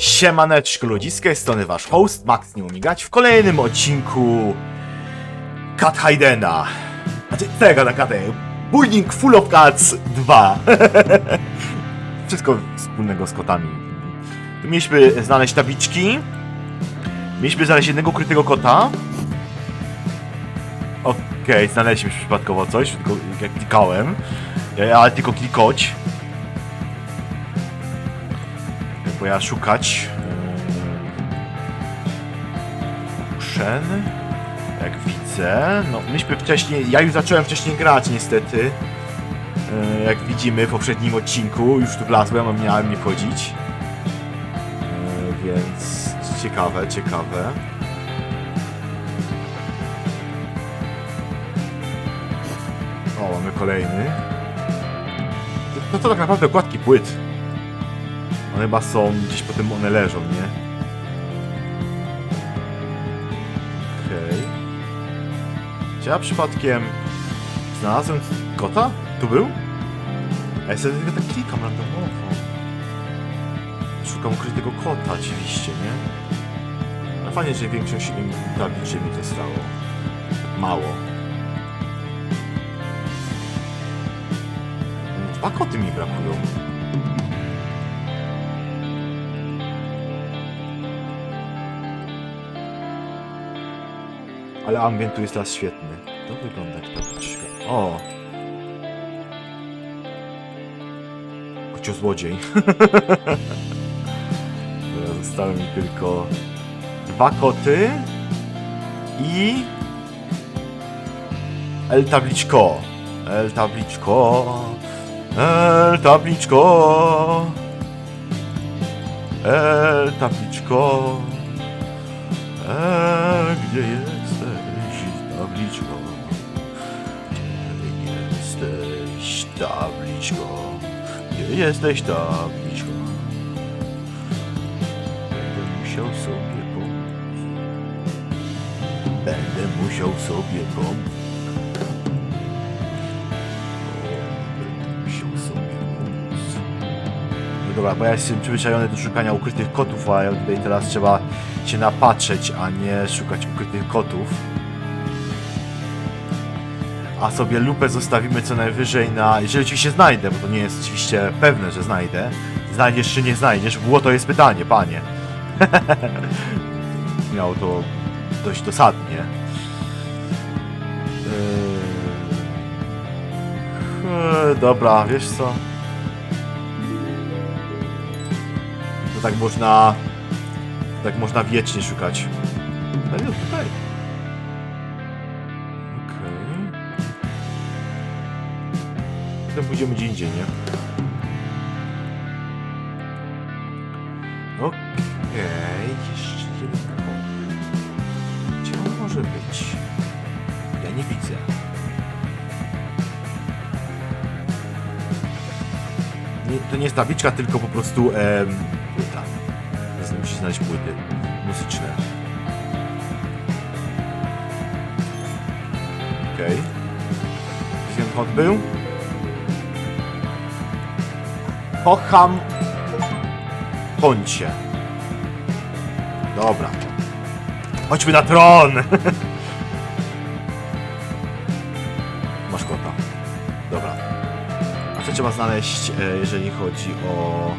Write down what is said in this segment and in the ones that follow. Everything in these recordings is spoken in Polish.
Siemaneczko ludziska, jest strony wasz host Max nie umigać w kolejnym odcinku Cat Haydena. Znaczy, tego na katę. Bujnik Full of Cats 2. Wszystko wspólnego z kotami. Mieliśmy znaleźć tabliczki. Mieliśmy znaleźć jednego ukrytego kota. Okej, znaleźliśmy przypadkowo coś, tylko jak klikałem. Ale tylko klikać. Ja szukać. Yy, Shen. Jak widzę. No, myśmy wcześniej. Ja już zacząłem wcześniej grać, niestety. Yy, Jak widzimy w poprzednim odcinku, już tu wlazłem, a miałem nie wchodzić. Yy, Więc ciekawe, ciekawe. O, mamy kolejny. To, to tak naprawdę okładki płyt. One chyba są, gdzieś po tym one leżą, nie? Okej. Czy ja przypadkiem znalazłem kota? Tu był? A ja sobie tylko tak klikam randomowo. Szukam ukrytego kota oczywiście, nie? No fajnie, że większość im tabliczy mi zostało. Mało. Dwa koty mi brakują. Ale ambient tu jest teraz świetny. To wygląda jak tabliczka. O! Kociozłodziej. Dobra, Zostały mi tylko dwa koty i El tabliczko. El tabliczko. El tabliczko. El tabliczko. E, gdzie jesteś, tabliczko? Gdzie jesteś, tabliczko? Gdzie jesteś, tabliczko? Będę musiał sobie pomóc. Będę musiał sobie pomóc. No dobra, bo ja jestem przyzwyczajony do szukania ukrytych kotów, a tutaj teraz trzeba się napatrzeć, a nie szukać ukrytych kotów. A sobie lupę zostawimy co najwyżej na... Jeżeli oczywiście znajdę, bo to nie jest oczywiście pewne, że znajdę. Znajdziesz czy nie znajdziesz? Było to jest pytanie, panie. Miało to dość dosadnie. Yy... Dobra, wiesz co? To tak można... Tak można wiecznie szukać. No tutaj. Pójdziemy gdzie indziej, nie? Okej, jeszcze jeden. Gdzie on może być? Ja nie widzę. Nie, to nie jest tabliczka, tylko po prostu płyta. Musi znaleźć płyty muzyczne. Okej. Okay. Gdzie ten był? Kocham Poncie. Dobra. Chodźmy na tron! Masz kota. Dobra. A co trzeba znaleźć, e, jeżeli chodzi o...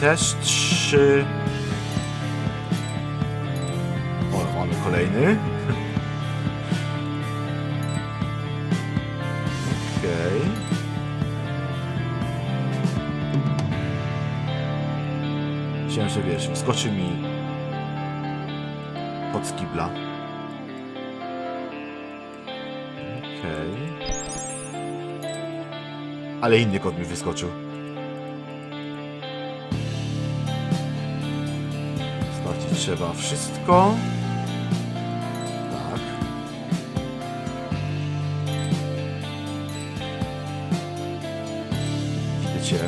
też trzy... O, mamy kolejny. Okej. Myślałem, że wiesz, wskoczy mi pod skibla. Okej. Ale inny kot mi wyskoczył. Trzeba wszystko. Tak. Widzicie?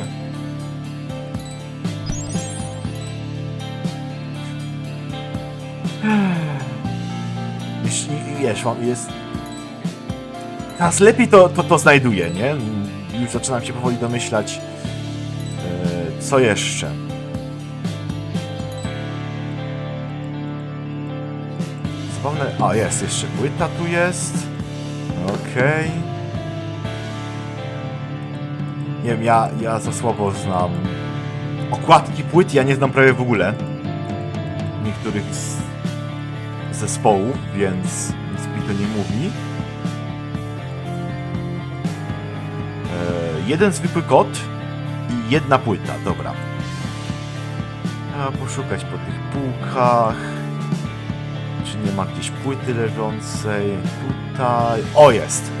Już, i- i wiesz, mam- jest... Teraz lepiej to, to, to znajduję, nie? Już zaczynam się powoli domyślać, e, co jeszcze. Zabawne... A, jest, jeszcze płyta tu jest. Okej. Nie wiem, ja, ja za słabo znam okładki płyt, ja nie znam prawie w ogóle niektórych z zespołów, więc nic mi to nie mówi. E, jeden zwykły kod i jedna płyta, dobra. A poszukać po tych półkach. Czy nie ma gdzieś płyty leżącej? Tutaj. O, jest!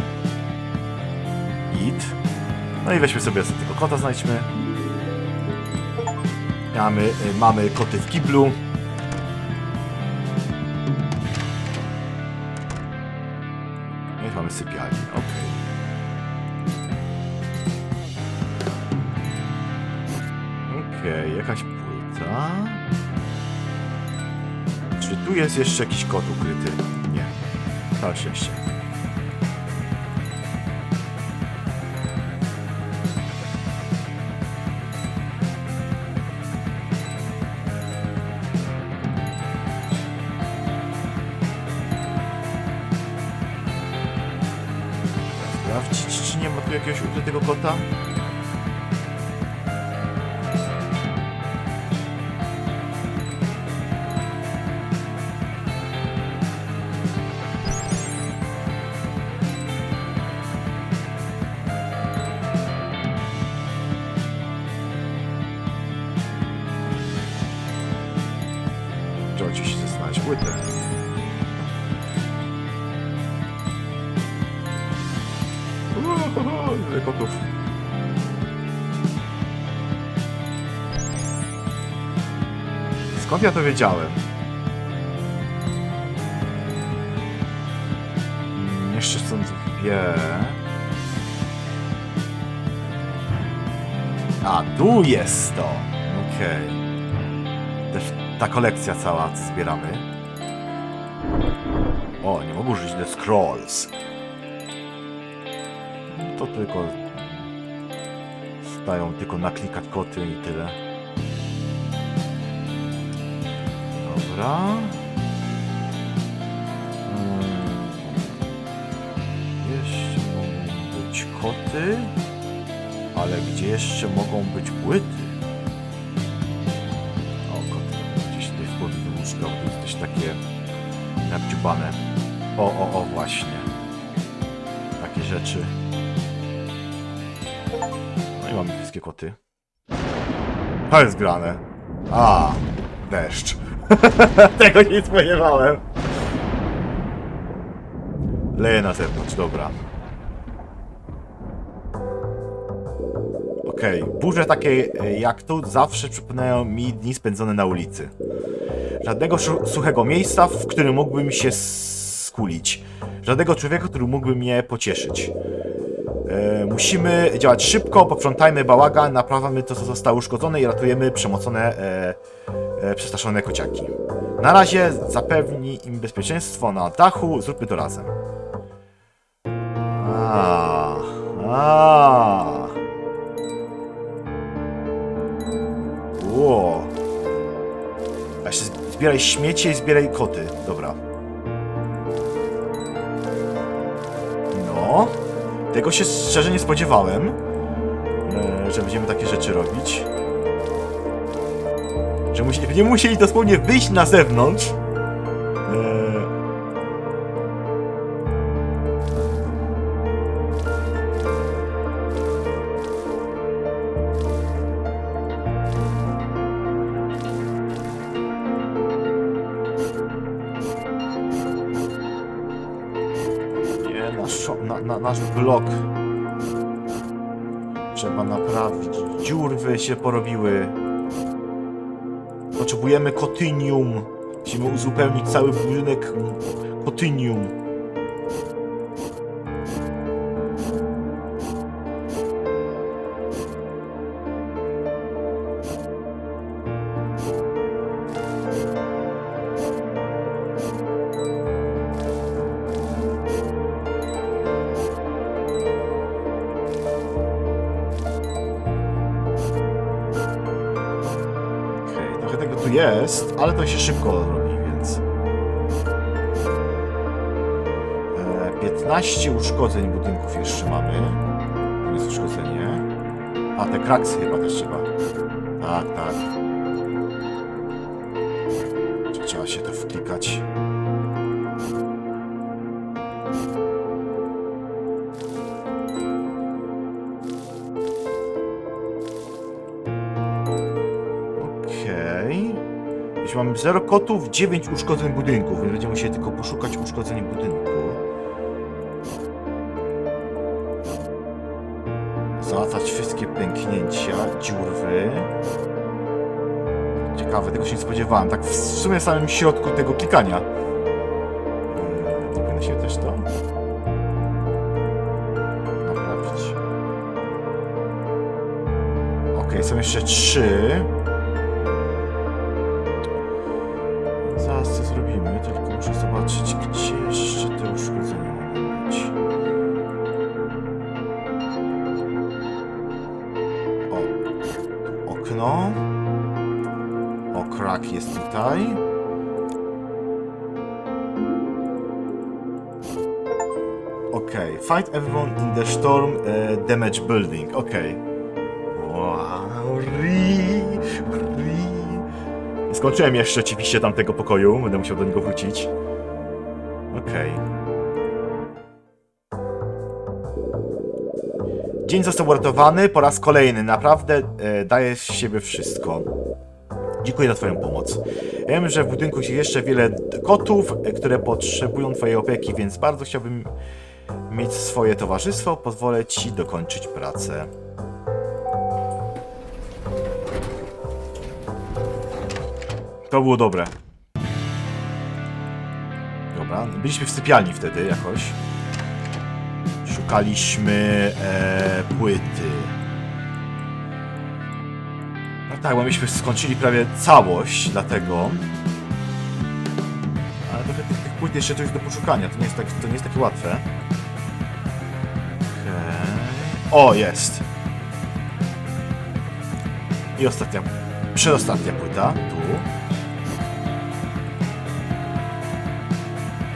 Git. No i weźmy sobie tego kota, znajdźmy. Mamy, y, mamy koty w kiblu. No i mamy sypialnię, okej. Okej, jakaś tu jest jeszcze jakiś kot ukryty? Nie. Na szczęście. Sprawdzić, czy nie ma tu jakiegoś ukrytego kota? Ile kotów. Skąd ja to wiedziałem? Jeszcze stąd wie. A, tu jest to! Okej. Też ta kolekcja cała, co zbieramy. O, nie mogę użyć The Scrolls. To tylko... Stają tylko naklikać koty i tyle. Dobra. Mm. Jeszcze mogą być koty. Ale gdzie jeszcze mogą być płyty? O, koty gdzieś tutaj w do łóżka, to jest takie naddziubane. O, o, o, właśnie. Takie rzeczy. Wszystkie koty. To jest grane. A, deszcz. Tego nie spodziewałem. Leje na zewnątrz, dobra. Okej, burze takie e, jak tu zawsze przypominają mi dni spędzone na ulicy. Żadnego suchego miejsca, w którym mógłbym się skulić. Żadnego człowieka, który mógłby mnie pocieszyć. E, musimy działać szybko, poprzątajmy bałagan, naprawmy to, co zostało uszkodzone i ratujemy przemocone, e, e, przestraszone kociaki. Na razie zapewni im bezpieczeństwo na dachu, zróbmy to razem. A, a. Ło. A zbieraj śmiecie i zbieraj koty. Dobra. No. Tego się szczerze nie spodziewałem, e, że będziemy takie rzeczy robić. Że będziemy musieli dosłownie wyjść na zewnątrz. Trzeba naprawić. Dziurwy się porobiły. Potrzebujemy kotynium. Musimy uzupełnić cały budynek kotynium. To się szybko robi, więc... E, 15 uszkodzeń budynków jeszcze mamy. To jest uszkodzenie. A, te kraksy chyba też trzeba. Tak, tak. 0 kotów, 9 uszkodzeń budynków, więc będziemy musieli tylko poszukać uszkodzeń budynku. Załatać wszystkie pęknięcia, dziurwy. Ciekawe, tego się nie spodziewałem. Tak w sumie w samym środku tego klikania. Nie powinno się też to naprawić. Okej, są jeszcze trzy. Okej, fight everyone in the storm e, damage building. Okej. Wow, ri, ri. Skończyłem jeszcze oczywiście tamtego pokoju, będę musiał do niego wrócić. Okej. Dzień został uratowany po raz kolejny. Naprawdę e, daje z siebie wszystko. Dziękuję za Twoją pomoc. Wiem, że w budynku jest jeszcze wiele kotów, e, które potrzebują Twojej opieki, więc bardzo chciałbym mieć swoje towarzystwo. Pozwolę Ci dokończyć pracę. To było dobre. Dobra, byliśmy w sypialni wtedy jakoś. Szukaliśmy e, płyty. No tak, bo myśmy skończyli prawie całość, dlatego. Ale trochę tych, płyt jeszcze tu jest do poszukania, to nie jest, tak, to nie jest takie łatwe. O, jest! I ostatnia, przedostatnia płyta, tu.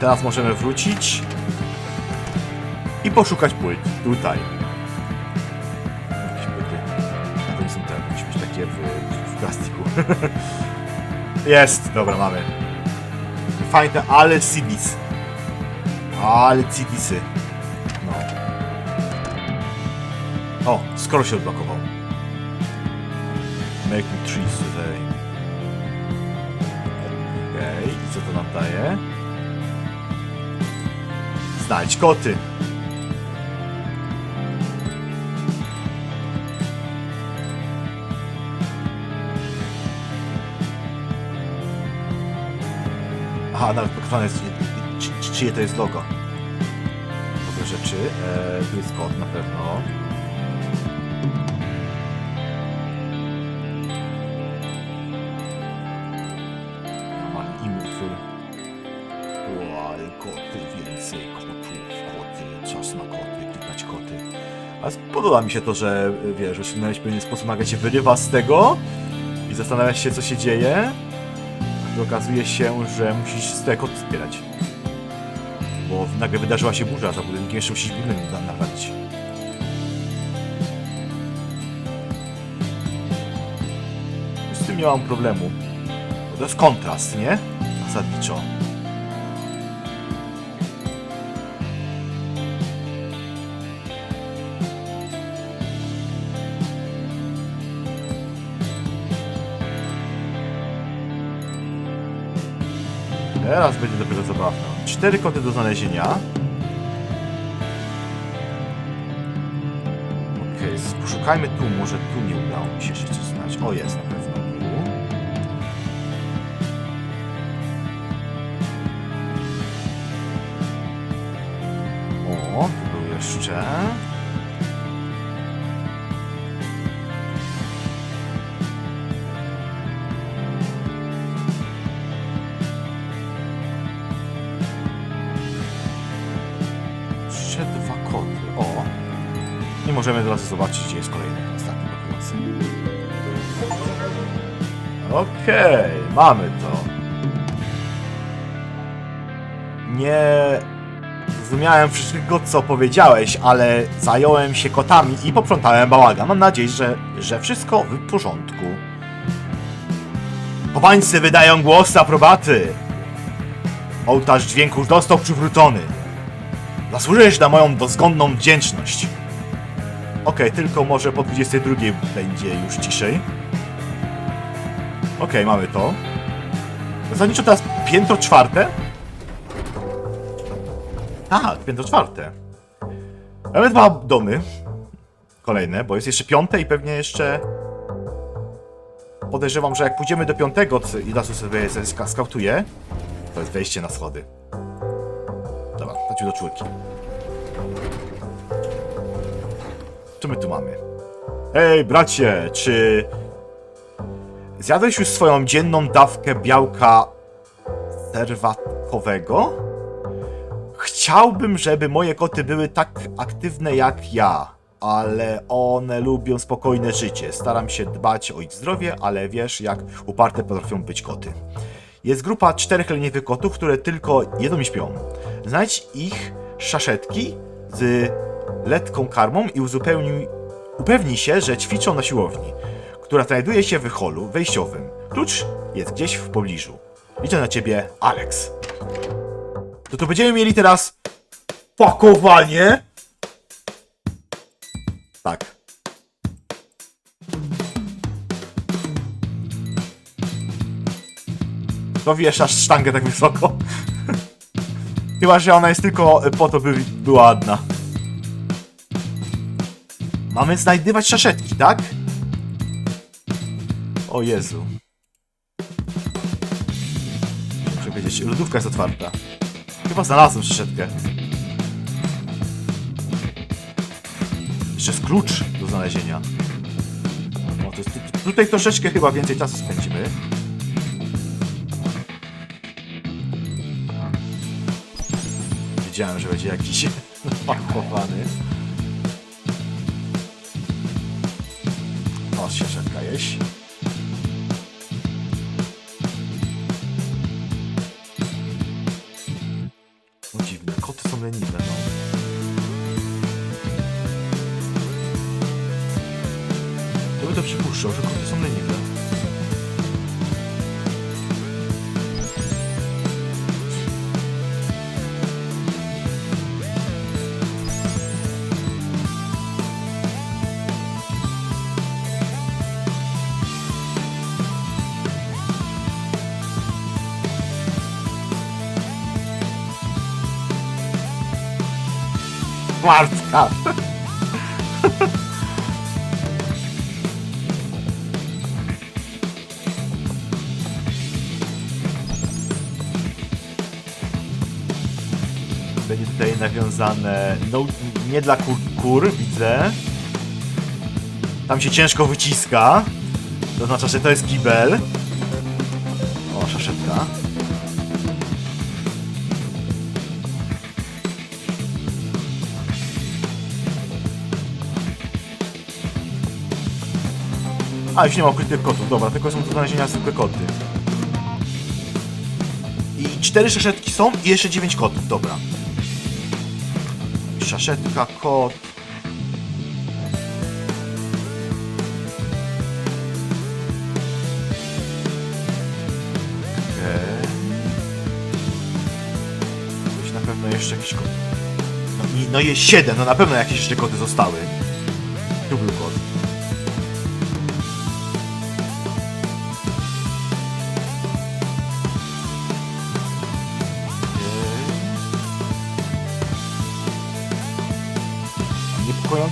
Teraz możemy wrócić i poszukać płyt tutaj. Jakieś płyty. Są te, musi takie w, w plastiku. Jest, dobra, mamy. Fajne, ale CDs. Ale CDsy. O, skoro się odblokował. Making trees today. Okej, i co to nam daje? Znajdź koty. Aha, nawet pokazane jest, czy, czy, czyje to jest logo. Dobre rzeczy. E, tu jest kot na pewno. Podoba mi się to, że wiesz, osiągnąłeś pewien sposób, nagle się wyrywa z tego i zastanawiasz się, co się dzieje. Okazuje się, że musisz te koty zbierać. Bo nagle wydarzyła się burza za budynkiem, jeszcze musisz budynek na- naprawić. Z tym nie mam problemu. Bo to jest kontrast, nie? Zasadniczo. Teraz będzie dopiero zabawne. Cztery koty do znalezienia. Okej, okay, poszukajmy tu. Może tu nie udało mi się jeszcze znaleźć. O, jest na pewno tu. O, tu był jeszcze. Możemy od razu zobaczyć, gdzie jest kolejny, ostatni. Okej, mamy to. Nie zrozumiałem wszystkiego, co powiedziałeś, ale zająłem się kotami i poprzątałem bałagan. Mam nadzieję, że, że wszystko w porządku. Popańcy wydają głos aprobaty. Ołtarz dźwięku został przywrócony. Zasłużyłeś na moją dozgonną wdzięczność. Okej, tylko może po 22 będzie już ciszej. Okej, mamy to. Zasadniczo teraz piętro czwarte? Tak, piętro czwarte. Mamy dwa domy. Kolejne, bo jest jeszcze piąte i pewnie jeszcze... Podejrzewam, że jak pójdziemy do piątego i razu sobie sobie ska- skautuję, to jest wejście na schody. Dobra, chodźmy do czwórki. Co my tu mamy? Hej, bracie, czy... Zjadłeś już swoją dzienną dawkę białka serwatkowego? Chciałbym, żeby moje koty były tak aktywne jak ja, ale one lubią spokojne życie. Staram się dbać o ich zdrowie, ale wiesz, jak uparte potrafią być koty. Jest grupa czterech leniwych kotów, które tylko jedzą i śpią. Znajdź ich szaszetki z letką karmą i uzupełnij, upewnij się, że ćwiczą na siłowni, która znajduje się w holu wejściowym. Klucz jest gdzieś w pobliżu. Liczę na ciebie, Alex. To to będziemy mieli teraz pakowanie. Tak. To wieszasz sztangę tak wysoko. Chyba, że ona jest tylko po to, by była ładna. Mamy znajdywać szaszetki, tak? O Jezu. Muszę wiedzieć, lodówka jest otwarta. Chyba znalazłem szaszetkę. Jeszcze jest klucz do znalezienia. O, to jest, tu- tutaj troszeczkę chyba więcej czasu spędzimy. Wiedziałem, że będzie jakiś pakowany. Martka! Będzie tutaj nawiązane, no nie dla kur, kur widzę. Tam się ciężko wyciska. To oznacza, że to jest kibel. O, szaszetka. A, już nie ma ukrytych kotów, dobra, tylko są do znalezienia zwykłe koty. I cztery szaszetki są i jeszcze dziewięć kotów, dobra. Szaszetka, kot. Coś na pewno jeszcze jakiś kot. No, no jest siedem, no na pewno jakieś jeszcze koty zostały. Tu był kot.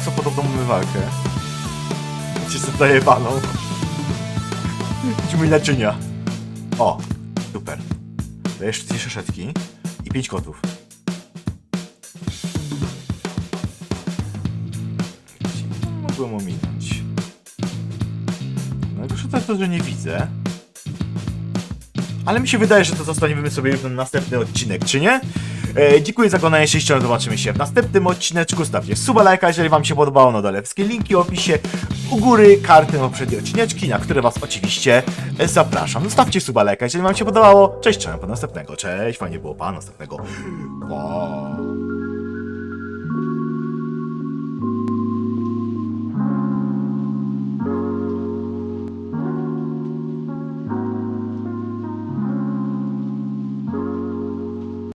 Niepokojąco podobną umywalkę. Cię zadaje paną. Idźmy naczynia. O, super. Dajesz dwie szaszetki i pięć kotów. Mogłem ominąć. Najgorsze to jest to, że nie widzę. Ale mi się wydaje, że to zostawimy sobie już na następny odcinek, czy nie? E, dziękuję za oglądanie, jeszcze zobaczymy się w następnym odcineczku. Stawcie suba, lajka, jeżeli wam się podobało, na dole wszystkie linki w opisie. u góry karty na poprzednie odcineczki, na które was oczywiście zapraszam. Zostawcie suba, lajka, jeżeli wam się podobało. Cześć, cześć, po następnego. Cześć, fajnie było, pa, następnego. Pa.